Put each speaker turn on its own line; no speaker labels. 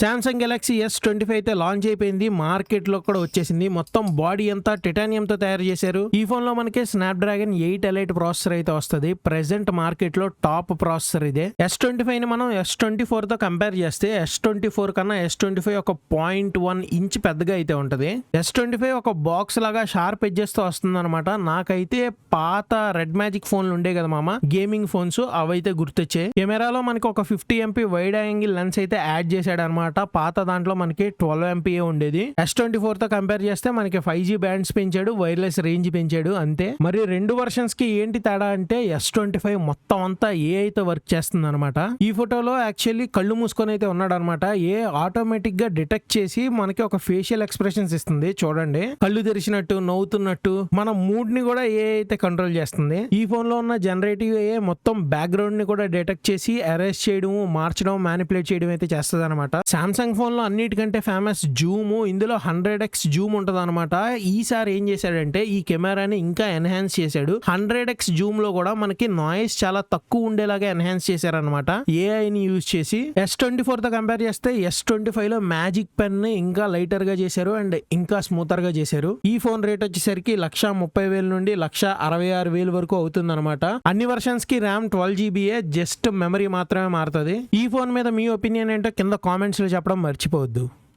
Samsung Galaxy S twenty five అయితే launch అయిపోయింది. మార్కెట్లో కూడా వచ్చేసింది. మొత్తం బాడీ అంతా టైటానియం తో తయారు చేశారు. ఈ ఫోన్లో మనకి Snapdragon eight elite processor అయితే వస్తుంది. ప్రెసెంట్ మార్కెట్లో టాప్ ప్రాసెసర్ ఇదే. ఎస్ ట్వంటీ ఫైవ్ని మనం ఎస్ ట్వంటీ ఫోర్తో కంపేర్ చేస్తే ఎస్ ట్వంటీ ఫోర్ కన్నా ఎస్ ట్వంటీ ఫైవ్ ఒక పాయింట్ వన్ ఇంచ్ పెద్దగా అయితే ఉంటది. ఎస్ ట్వంటీ ఫైవ్ ఒక బాక్స్ లాగా షార్ప్ ఎడ్జెస్తో వస్తుంది అనమాట నాకైతే పాత రెడ్ మ్యాజిక్ ఫోన్లు ఉండే కదా మామ. గేమింగ్ ఫోన్స్ అవైతే గుర్తొచ్చాయి. కెమెరాలో మనకి ఒక fifty MP wide angle lens అయితే యాడ్ చేశాడు అనమాట పాత దాంట్లో మనకి ట్వెల్వ్ ఎంపీఏ ఉండేది. ఎస్ ట్వంటీ ఫోర్తో కంపేర్ చేస్తే మనకి ఫైవ్ జీ బ్యాండ్స్ పెంచాడు వైర్లెస్ రేంజ్ పెంచాడు అంతే. మరి రెండు వర్షన్స్కి ఏంటి తేడా అంటే ఎస్ ట్వంటీ ఫైవ్ మొత్తం అంతా ఏ అయితే వర్క్ చేస్తుంది అనమాట ఈ ఫోటోలో యాక్చువల్లీ కళ్ళు మూసుకొని అయితే ఉన్నాడు అనమాట ఏ ఆటోమేటిక్గా డిటెక్ట్ చేసి మనకి ఒక ఫేషియల్ ఎక్స్ప్రెషన్స్ ఇస్తుంది చూడండి. కళ్ళు తెరిచినట్టు నవ్వుతున్నట్టు మన మూడ్ని కూడా ఏ అయితే కంట్రోల్ చేస్తుంది. ఈ ఫోన్లో ఉన్న జనరేటివ్ ఏ మొత్తం బ్యాక్గ్రౌండ్ని కూడా డిటెక్ట్ చేసి అరెస్ట్ చేయడం మార్చడం మ్యానిపులేట్ చేయడం అయితే చేస్తుంది అనమాట శాంసంగ్ ఫోన్లో అన్నిటికంటే ఫేమస్ జూమ్ ఇందులో హండ్రెడ్ ఎక్స్ జూమ్ ఉంటుంది అనమాట ఈసారి ఏం చేశాడంటే ఈ కెమెరాని ఇంకా ఎన్హాన్స్ చేశాడు. హండ్రెడ్ ఎక్స్ జూమ్లో కూడా మనకి నాయిస్ చాలా తక్కువ ఉండేలాగా ఎన్హాన్స్ చేశారనమాట ఏఐ ని యూజ్ చేసి ఎస్ ట్వంటీ ఫోర్తో కంపేర్ చేస్తే ఎస్ ట్వంటీ ఫైవ్లో మ్యాజిక్ పెన్ని ఇంకా లైటర్గా చేశారు అండ్ ఇంకా స్మూతర్గా చేశారు. ఈ ఫోన్ రేట్ వచ్చేసరికి లక్ష ముప్పై వేల నుండి లక్ష అరవై ఆరు వేలు వరకు అవుతుంది అనమాట అన్ని వర్షన్స్కి ర్యామ్ ట్వెల్వ్ జీబీఏ జస్ట్ మెమరీ మాత్రమే మారుతుంది. ఈ ఫోన్ మీద మీ ఒపీనియన్ ఏంటో కింద కామెంట్స్ లో చెప్పడం మర్చిపోవద్దు